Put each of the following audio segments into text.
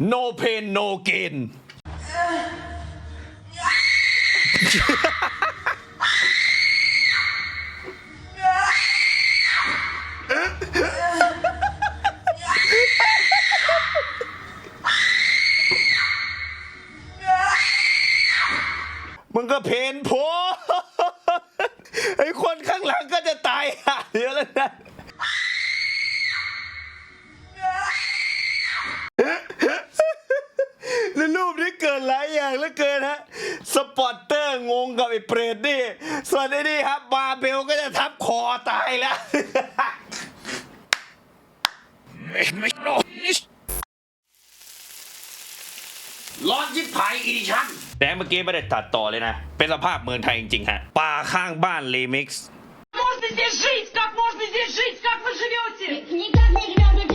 no pain no gain มึงก็เพนโพไอ้คนข้างหลังก็จะตายห่าเดี๋ยวแล้วนะ เกิดหลายอย่างเหลือเกินฮะ สปอตเตอร์งงกับไอ้เปรตนี่ ส่วนไอ้นี่ครับบาเบลก็จะทับคอตายแล้ว ร้อนยิบผายอีดิชั่นแต่เมื่อกี้ไม่ได้ตัดต่อเลยนะ เป็นสภาพเมืองไทยจริงๆฮะ ป่าข้างบ้านรีมิกซ์ можно здесь жить? Как можно здесь жить? Как вы живете? Никак не рвем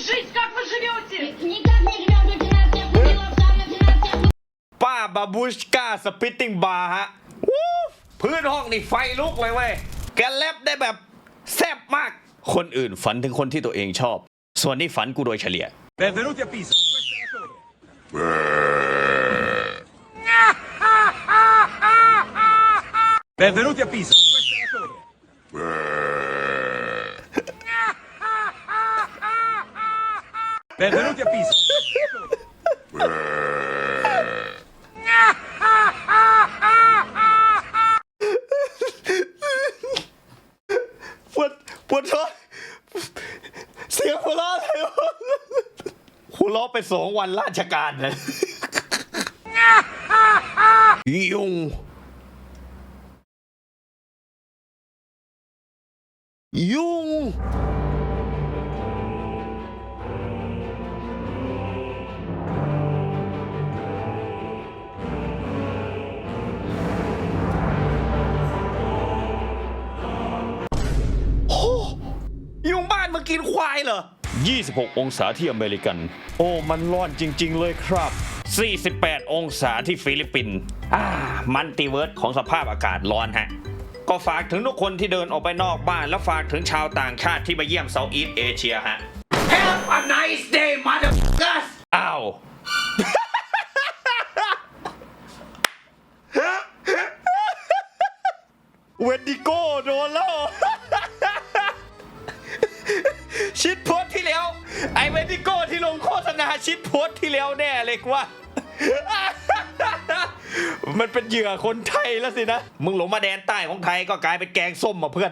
можно здесь жить? Как вы живете? Никак не рвем до финансовых мудилов, сам на финансовых ป้าบาบูชกาสปิตติ้งบาร์ฮะวู้พื้นห้องนี่ไฟลุกเลยเว้ย แกแลบได้แบบแซ่บมาก คนอื่นฝันถึงคนที่ตัวเองชอบ ส่วนนี้ฝันกูโดยเฉลี่ย Benvenuti a Pisa. Questa è la torre. Benvenuti a Pisa. Questa è la torre. Benvenuti a Pisa. ปวดปวดท้องเสียงหัวเราะอะไรวะหัวเราะไปสองวันราชการเลยยุงยุง เหรอ 26 องศาที่อเมริกัน โอ้ มันร้อนจริง ๆ เลยครับ 48 องศาที่ฟิลิปปินส์อ่า มันติเวิร์ดของสภาพอากาศร้อนฮะ ก็ฝากถึงทุกคนที่เดินออกไปนอกบ้าน และฝากถึงชาวต่างชาติที่มาเยี่ยมเซาท์อีสเอเชียฮะ Have a nice day ชิดโพสต์ที่แล้วแน่เลยกว่า มันเป็นเหยื่อคนไทยแล้วสินะ มึงหลงมาแดนใต้ของไทยก็กลายเป็นแกงส้มมาเพื่อน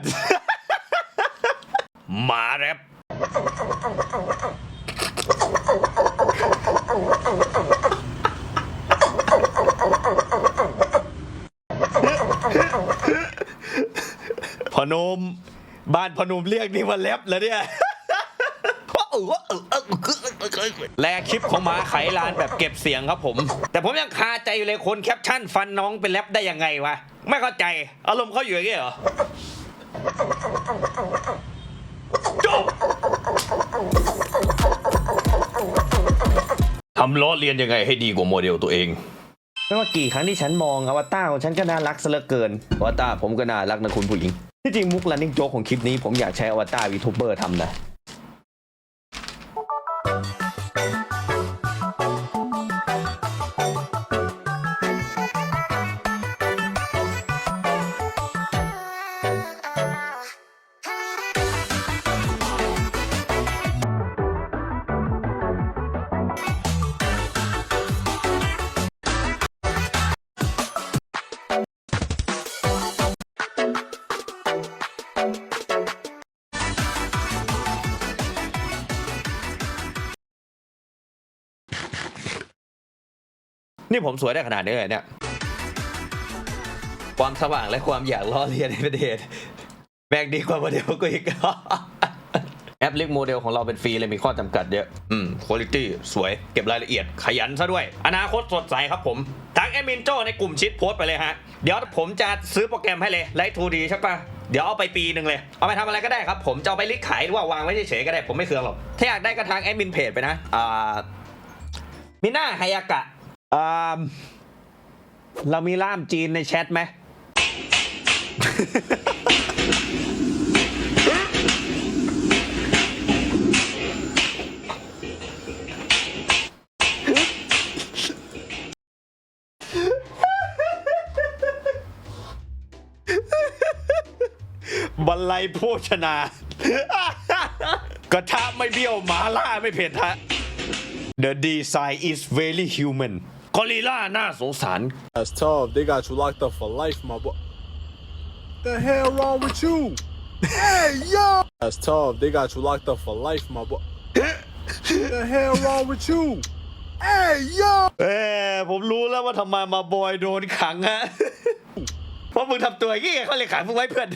หมาแรปพนม บ้านพนมเรียกนี่ว่าแรปแล้วเนี่ย เออเอ แลคลิปของหมาไขลานแบบเก็บเสียงครับผม แต่ผมยังคาใจอยู่เลยคนแคปชั่นฟันน้องเป็นแรปได้ยังไงวะ ไม่เข้าใจ อารมณ์เขาอยู่อย่างนี้เหรอโจ้ทำล้อเลียนยังไงให้ดีกว่าโมเดลตัวเองไม่ว่ากี่ครั้งที่ฉันมองอวตารของฉันก็น่ารักซะเหลือเกินอวตารผมก็น่ารักนะคุณผู้หญิงที่จริงมุก running joke ของคลิปนี้ผมอยากใช้อวตารวีทูเบอร์ทำนะ นี่ผมสวยได้ขนาดนี้เลยเนี่ย ความสว่างและความอยากล้อเลียนในประเทศแบกดีกว่าโมเดลกูอีกแอปเลิกโมเดลของเราเป็นฟรีเลยมีข้อจำกัดเยอะ อืมคุณภาพสวย เก็บรายละเอียด ขยันซะด้วย อนาคตสดใสครับผม ทักแอดมินโจในกลุ่มชิดโพสไปเลยฮะ เดี๋ยวผมจะซื้อโปรแกรมให้เลยไลท์ทูดีใช่ปะเดี๋ยวเอาไปปีหนึ่งเลย เอาไปทำอะไรก็ได้ครับ ผมจะเอาไปลิกขายหรือว่าวางไว้เฉยๆก็ได้ ผมไม่เคืองหรอก ถ้าอยากได้ก็ทางแอดมินเพจไปนะ อ่ามิน่าไฮยากะ เรามีล่ามจีนในแชทไหม บรรลัยโภชนากระทะไม่เบี้ยวหมาล่าไม่เผ็ดฮะ The design is very human กอริลล่าน่าสงสาร That's tough. They got you locked up for life, my boy. The hell wrong with you? hey, yo! That's tough. They got you locked up for life, my boy. the hell wrong with you? Hey, yo! เอ้ผมรู้แล้วว่าทำไมมาบอยโดนขังฮะ เพราะมึงทำตัวอย่างงี้ไงเขาเลยขังมึงไว้เพื่อน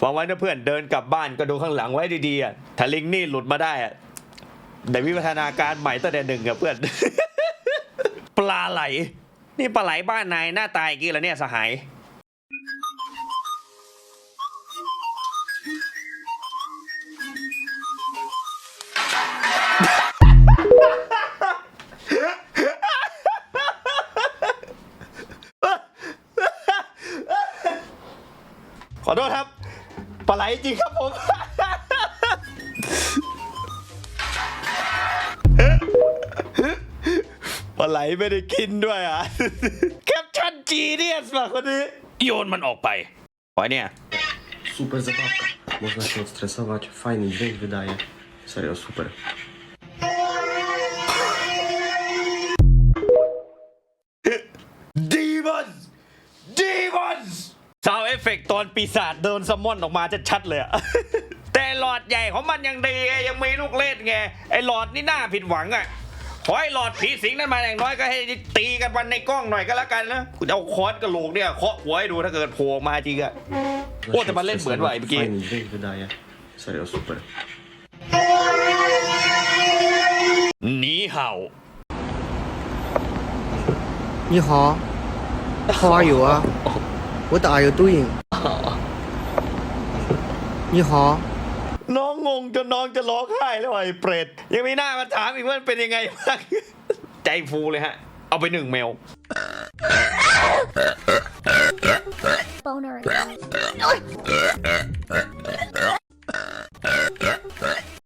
ฟังไว้นะเพื่อนเดินกลับบ้านก็ดูข้างหลังไว้ดีๆอะถ้าลิงนี่หลุดมาได้อะได้วิวัฒนาการใหม่ตั้งแต่หนึ่งอะเพื่อน ปลาไหล นี่ปลาไหลบ้านนายหน้าตายอย่างงี้แล้วเนี่ยสหาย ขอโทษครับ ปลาไหลจริงครับผม ไหลไม่ได้กินด้วยอะ แคปชั่นจีเนียสมาคนนี้ โยนมันออกไปปล่อยเนี่ย Super zabawka. Można się odstresować, fajny dźwięk wydaje. Serio, super. ดีมอนดีมอนซาวเอฟเฟกตอนปีศาจเดินซัมมอนออกมาจะชัดเลยอะ แต่หลอดใหญ่ของมันยังดีไงยังมีลูกเล่นไง ไอ้หลอดนี่น่าผิดหวังอะ ขอให้หลอดผีสิงนั้นมาอย่างน้อยก็ให้ตีกันวันในกล้องหน่อยก็แล้วกันนะกูจะเอาคอร์สกระโหลกเนี่ยเคาะหัวให้ดูถ้าเกิดโผล่ออกมาจริงอะ Można O, się to ma ledwo, odstresować, dwa, i- Fajny dźwięk wydaje. Serio, super. หนีเห่า 你好，How are you 啊？What are you doing？你好， น้องงงจนน้องจะร้องไห้แล้วไอ้เปรตยังมีหน้ามาถามอีกว่ามันเป็นยังไงบ้างใจฟูเลยฮะ เอาไปหนึ่งเมล Boner.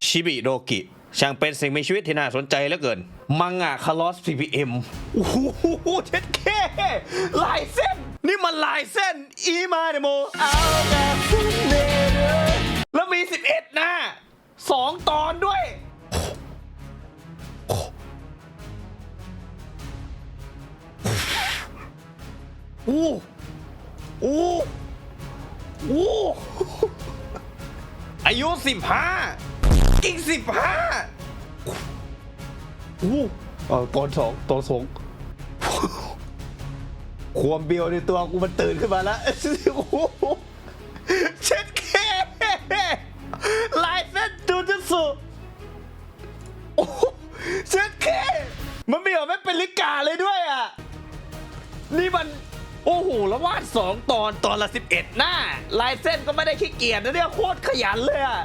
ชิบิโดกิ ช่างเป็นสิ่งมีชีวิตที่น่าสนใจเหลือเกิน มังงะคาร์ลอส PPM โอ้โหเช็ดแค่ลายเส้น นี่มันลายเส้น อีมาเดโมเอาแบบเนแล้ สิบห้ากิ่งสิบห้าอู้เออตอนสองตอนสองความเบียวในตัวกูมันตื่นขึ้นมาแล้วโอ้โหเช็ดแค่ลายเส้นจูจุสุโอ้โหเช็ดแค่มันมีเหรอไม่เป็นลิกาเลยด้วยอะ นี่มัน โอ้โห แล้ววาดสองตอนตอนละ 11 หน้า ลายเส้นก็ไม่ได้ขี้เกียจนะเนี่ยโคตรขยันเลยอะ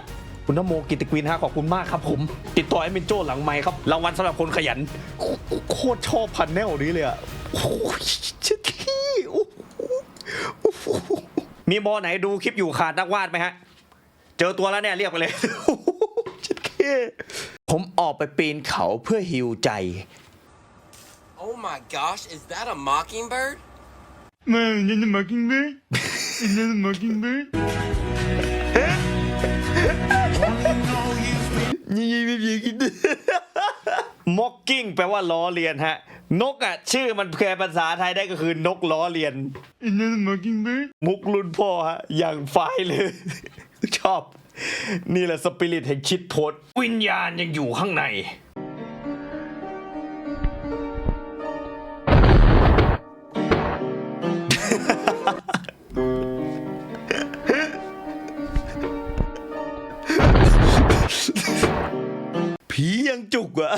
คุณนโมกิติกวินฮะขอบคุณมากครับผม ติดต่อไอ้เมนโจ้หลังไมค์ครับรางวัลสำหรับคนขยัน โคโคตรชอบพันแนวนี้เลยอะโอ้โหชิดขี้โอ้โหโอ้โหมีบอไหนดูคลิปอยู่ขาดนักวาดไหมฮะ เจอตัวแล้วเนี่ยเรียกไปเลยโอ้โหชิดขี้ผมออกไปปีนเขาเพื่อฮิวใจ Oh my gosh, is that a mockingbird? Man, in the mockingbird? Is that a mockingbird? ม็อกกิ้งแปลว่าล้อเลียนฮะ นกอะ ชื่อมันแปลภาษาไทยได้ก็คือนกล้อเลียน Is that a mockingbird? มุกรุ่นพ่อฮะ อย่างไฟเลย ชอบ นี่แหละสปิริตแห่งชิดโพสวิญญาณยังอยู่ข้างใน ผียังจุกอะ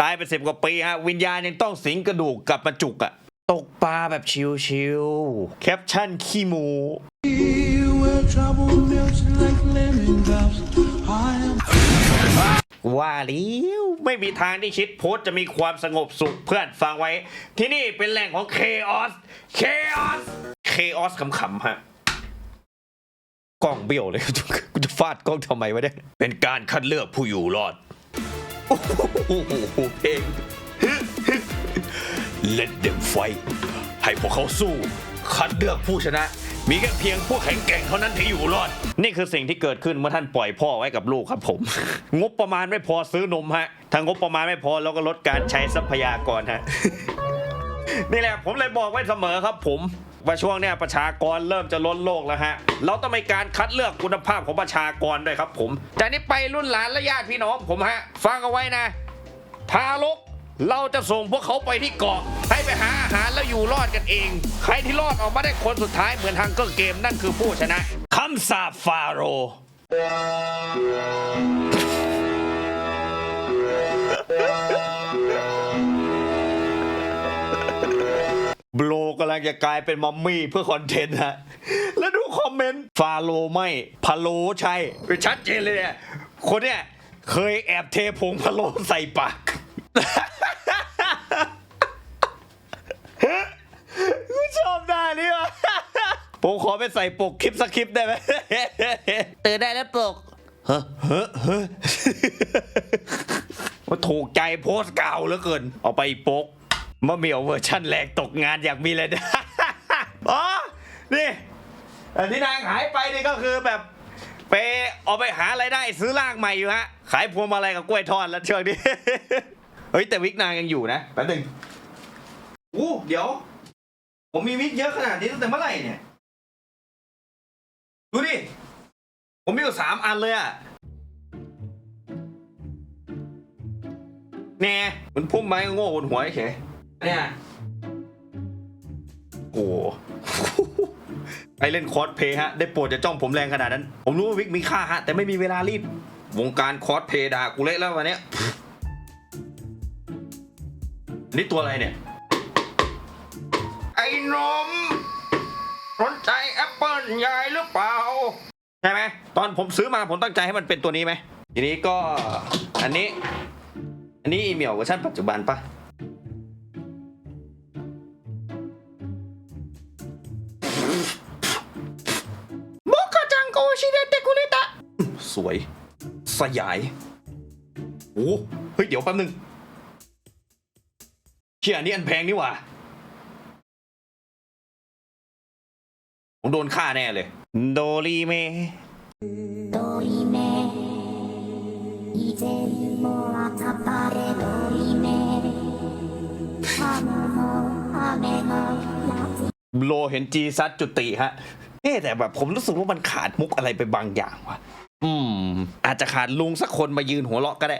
ตายไปสิบกว่าปีฮะ วิญญาณยังต้องสิงกระดูกกลับมาจุกอะตกปลาแบบชิวๆแคปชั่นขี้หมู ว่าแล้วไม่มีทางที่ชิดโพสจะมีความสงบสุขเพื่อนฟังไว้ ที่นี่เป็นแหล่งของเคออสเคออสเคออสขำๆฮะ กล้องเบี้ยวเลย กูจะฟาดกล้องทำไมวะเนี่ยเป็นการคัดเลือกผู้อยู่รอดโอ้โหเพลง Let them fight ให้พวกเขาสู้ คัดเลือกผู้ชนะ มีแค่เพียงผู้แข็งแกร่งเท่านั้นที่อยู่รอด นี่คือสิ่งที่เกิดขึ้นเมื่อท่านปล่อยพ่อไว้กับลูกครับผม งบประมาณไม่พอซื้อนมฮะถ้างบประมาณไม่พอเราก็ลดการใช้ทรัพยากรฮะนี่แหละผมเลยบอกไว้เสมอครับผม ว่าช่วงเนี้ยประชากรเริ่มจะล้นโลกแล้วฮะ เราต้องมีการคัดเลือกคุณภาพของประชากรด้วยครับ ผมจากนี้ไปรุ่นหลานและญาติพี่น้องผมฮะ ฟังเอาไว้นะ ทารกเราจะส่งพวกเขาไปที่เกาะ ให้ไปหาอาหารแล้วอยู่รอดกันเอง ใครที่รอดออกมาได้คนสุดท้ายเหมือนฮังเกอร์เกมนั่นคือผู้ชนะคำสาปฟาโร โบรกำลังจะกลายเป็นมัมมี่เพื่อคอนเทนต์ฮะ แล้วดูคอมเมนต์ ฟาโรห์ไม่พะโลใช่ชัดเจนเลยเนี่ยคนเนี่ยเคยแอบเทผงพะโลใส่ปากชอบหน้านี่วะผมขอไปใส่ปกคลิปสักคลิปได้ไหม ตื่นได้แล้วปกเฮ้อเฮ้อเฮ้อว่าถูกใจโพสต์เก่าเหลือเกิน เอาไปปก มะเหมียวเวอร์ชั่นแรงตกงานอยากมีเลยนะอ๋อ นี่อันที่นางหายไปนี่ก็คือแบบไปเอาไปหาอะไรายได้ซื้อร่างใหม่อยู่ฮะ ขายพวงมาลัยกับกล้วยทอดแล้วเช่วงนี้เฮ้ยแต่วิกนางยังอยู่นะแป๊บนึงอู้เดี๋ยว ผมมีวิกเยอะขนาดนี้ตั้งแต่เมื่อไหร่เนี่ย ดูดิ ผมมีอยู่สามอันเลยอะแน่มันพุ่มไม้โง่บนหัวเฉย เนี่ยโอ้โหไปเล่นคอสเพย์ฮะ ได้โปรดจะจ้องผมแรงขนาดนั้น ผมรู้ว่าวิกมีค่าฮะ แต่ไม่มีเวลารีบ วงการคอสเพย์ด่ากูเละแล้ววันเนี้ยนี่ตัวอะไรเนี่ย ไอ้นมสนใจแอปเปิลยายหรือเปล่า ใช่ไหม ตอนผมซื้อมาผมตั้งใจให้มันเป็นตัวนี้ไหม ทีนี้ก็อันนี้ อันนี้อีเมลเวอร์ชันปัจจุบันปะ สวย สยายโอ้เฮ้ย เดี๋ยวแป๊บนึงเชี่ยอันนี้อันแพงนี่ว่ะผมโดนฆ่าแน่เลย โดรีเมโดรีเมโดรีเมฮามโอาเลเห็นจีซัดจุติฮะเอ๊แต่แบบผมรู้สึกว่ามันขาดมุกอะไรไปบางอย่างว่ะ อาจจะขาดลุงสักคนมายืนหัวเราะก็ได้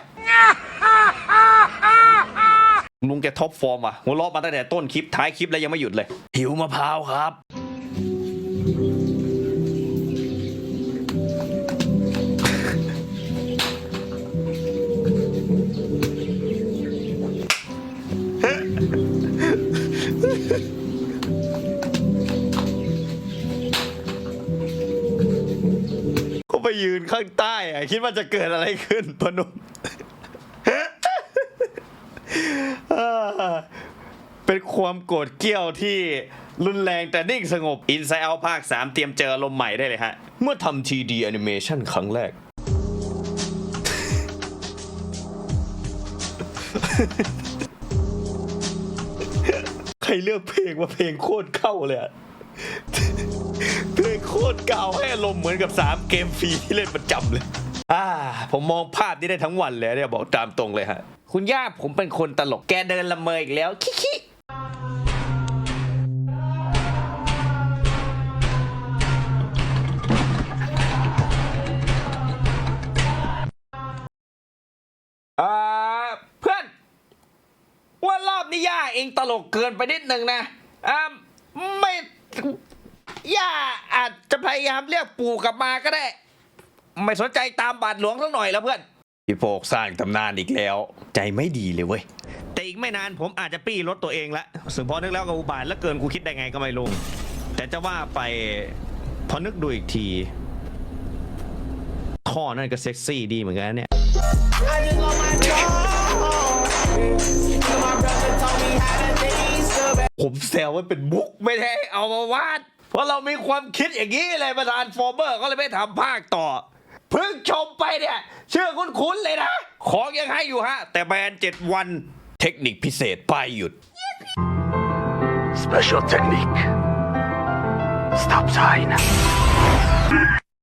ลุงแกท็อปฟอร์มว่ะหัวเราะมาตั้งแต่ต้นคลิปท้ายคลิปแล้วยังไม่หยุดเลย หิวมะพร้าวครับ ยืนข้างใต้อะคิดว่าจะเกิดอะไรขึ้นพนุมอ่าเป็นความโกรธเกรี้ยวที่รุนแรงแต่นิ่งสงบ Inside Out ภาค 3 เตรียมเจออารมใหม่ได้เลยฮะ เมื่อทำ TD Animation ครั้งแรก ใครเลือกเพลงว่าเพลงโคตรเข้าเลยอะ คตรเก่าให้อารมณ์เหมือนกับ 3 เกมฟรีที่เล่นประจำเลย อ่า ผมมองภาพนี้ได้ทั้งวันเลยเนี่ยบอกตามตรงเลยฮะ คุณย่าผมเป็นคนตลกแกเดินละเมออีกแล้วคิคิอ่าเพื่อน ว่ารอบนี้ย่าเองตลกเกินไปนิดหนึ่งนะอ่าไม่ ย่าอาจจะพยายามเรียกปู่กลับมาก็ได้ ไม่สนใจตามบาทหลวงสักหน่อยแล้วเพื่อน พี่โฟกสร้างตำนานอีกแล้ว ใจไม่ดีเลยเว้ย แต่อีกไม่นานผมอาจจะปี้รถตัวเองละสึงพอนึกแล้วก็อุบาทแล้วเกินกูคิดได้ไงก็ไม่รู้แต่จะว่าไปพอนึกดูอีกทีท่อนั่นก็เซ็กซี่ดีเหมือนกันนะเนี่ย ผมแซวว่าเป็นมุกไม่ได้เอามาวาด เพราะเรามีความคิดอย่างนี้เลยประธานฟอร์เมอร์ก็เลยไม่ทำภาคต่อเพิ่งชมไปเนี่ยเชื่อคุ้นๆเลยนะ ของยังให้อยู่ฮะ แต่แบนเจ็ดวันเทคนิคพิเศษป้ายหยุด Special technique.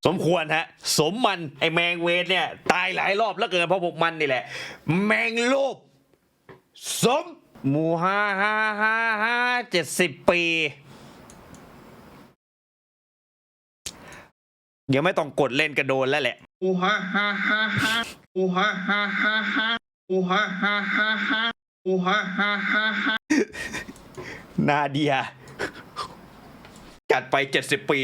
สมควรฮะ สมมันไอแมงเวทเนี่ย ตายหลายรอบแล้วเกินเพราะพวกมันนี่แหละ แมงโลบสม หมูห้าห้าห้าห้าเจ็ดสิบปี เดี๋ยวไม่ต้องกดเล่นกระโดนแล้วแหละอูฮ่าฮ่าฮ่าฮ่าอูฮ่าฮ่าฮ่าฮ่าอูฮ่าฮ่าฮ่าฮ่าอูฮ่าฮ่าฮ่าฮ่านาเดีย จัดไปเจ็ดสิบปี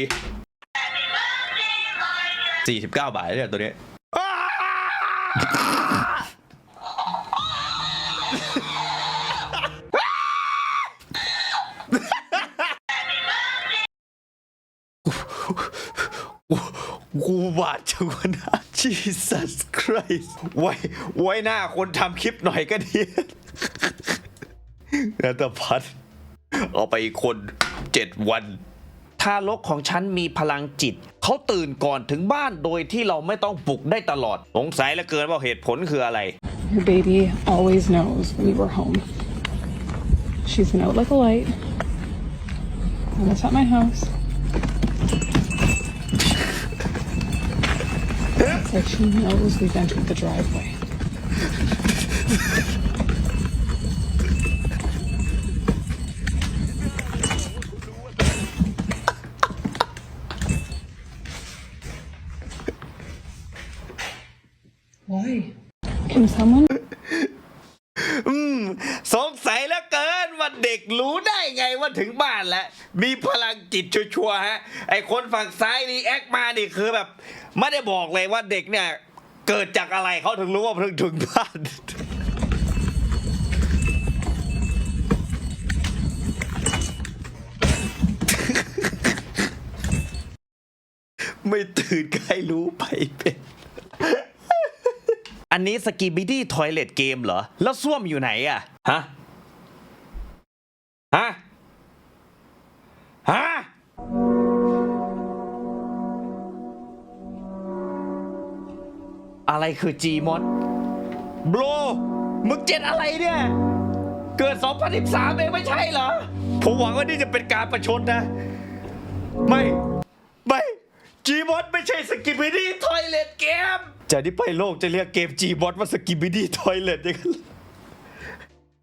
สี่สิบเก้าบาทเนี่ยตัวนี้ กูบาดจังวะนะ Jesus Christ ไว้ไว้หน้าคนทำคลิปหน่อยก็ดีนัตพัฒน์เอาไปอีกคนเจ็ดวันทารกของฉันมีพลังจิต เขาตื่นก่อนถึงบ้านโดยที่เราไม่ต้องปลุกได้ตลอด สงสัยเหลือเกินว่าเหตุผลคืออะไร Your baby always knows we were home. She's an out like a light. When it's at my house. Like she knows we've entered the driveway. Why? Can someone เด็กรู้ได้ไงว่าถึงบ้านแล้ว มีพลังจิตชัวร์ๆฮะ ไอคนฝั่งซ้ายรีแอคมานี่คือแบบ ไม่ได้บอกเลยว่าเด็กเนี่ย เกิดจากอะไรเขาถึงรู้ว่าเพิ่งถึงบ้านไม่ตื่นใครรู้ไปเป็น อันนี้สกีบิดี้ทอยเลตเกมเหรอ แล้วส้วมอยู่ไหนอะฮะ ฮะ ฮะ อะไรคือ Gmod โบรมึงเจ็ดอะไรเนี่ย เกิด 2013 เองไม่ใช่เหรอ ผมหวังว่านี่จะเป็นการประชดนะ ไม่ ไม่ Gmod ไม่ใช่สกิบิดี้ทอยเลตเกมจากนี้ไปโลกจะเรียกเกม Gmod ว่าสกิบิดี้ทอยเลตย่างนั้น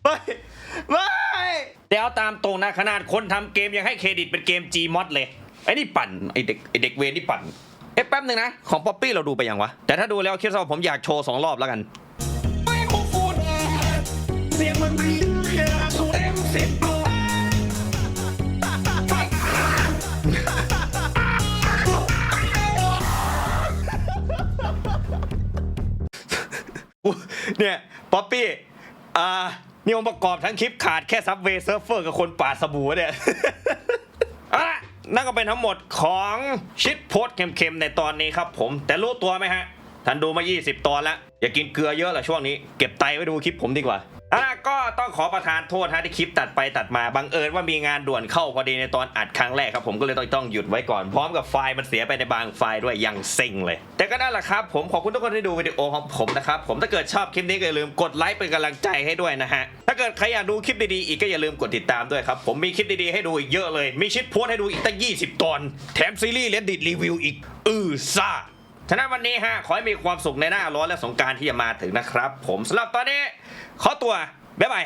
ไม่ ไม่ แต่เอาตามตรงนะขนาดคนทำเกมยังให้เครดิตเป็นเกม Gmod เลยไอ้นี่ปั่นไอ้เด็กไอ้เด็กเวรนี่ปั่นเอ๊ะแป๊บหนึ่งนะ ของป๊อปปี้เราดูไปยังวะ แต่ถ้าดูแล้วคิดว่าผมอยากโชว์สองรอบแล้วกันเสียงมันดีเต็มสิบเนี่ยป๊อปปี้อ่า นี่องค์ประกอบทั้งคลิปขาดแค่ซับเวเซิร์ฟเฟอร์กับคนปาสบู่เนี่ยอะนั่นก็เป็นทั้งหมดของชิดโพสเค็มๆในตอนนี้ครับผม แต่รู้ตัวไหมฮะท่านดูมา 20 ตอนแล้ว อย่ากินเกลือเยอะละช่วงนี้ เก็บไตไว้ดูคลิปผมดีกว่า อะก็ต้องขอประทานโทษฮะที่คลิปตัดไปตัดมาบังเอิญว่ามีงานด่วนเข้าพอดีในตอนอัดครั้งแรกครับผมก็เลยต้องต้องหยุดไว้ก่อนพร้อมกับไฟล์มันเสียไปในบางไฟล์ด้วยยังเซ็งเลย แต่ก็นั่นแหละครับ ผมขอบคุณทุกคนที่ดูวิดีโอของผมนะครับผมถ้าเกิดชอบคลิปนี้ก็อย่าลืมกดไลค์เป็นกำลังใจให้ด้วยนะฮะถ้าเกิดใครอยากดูคลิปดีๆอีกก็อย่าลืมกดติดตามด้วยครับผมมีคลิปดีๆให้ดูอีกเยอะเลย มีชิดโพสให้ดูอีกตั้ง 20 ตอน แถมซีรีส์เลดดิตรีวิวอีกอือซ่าฉะนั้นวันนี้ฮะขอให้มีความสุขในหน้าร้อนและสงการที่จะมาถึงนะครับ ผมสำหรับตอนนี้ ขอตัว บ๊ายบาย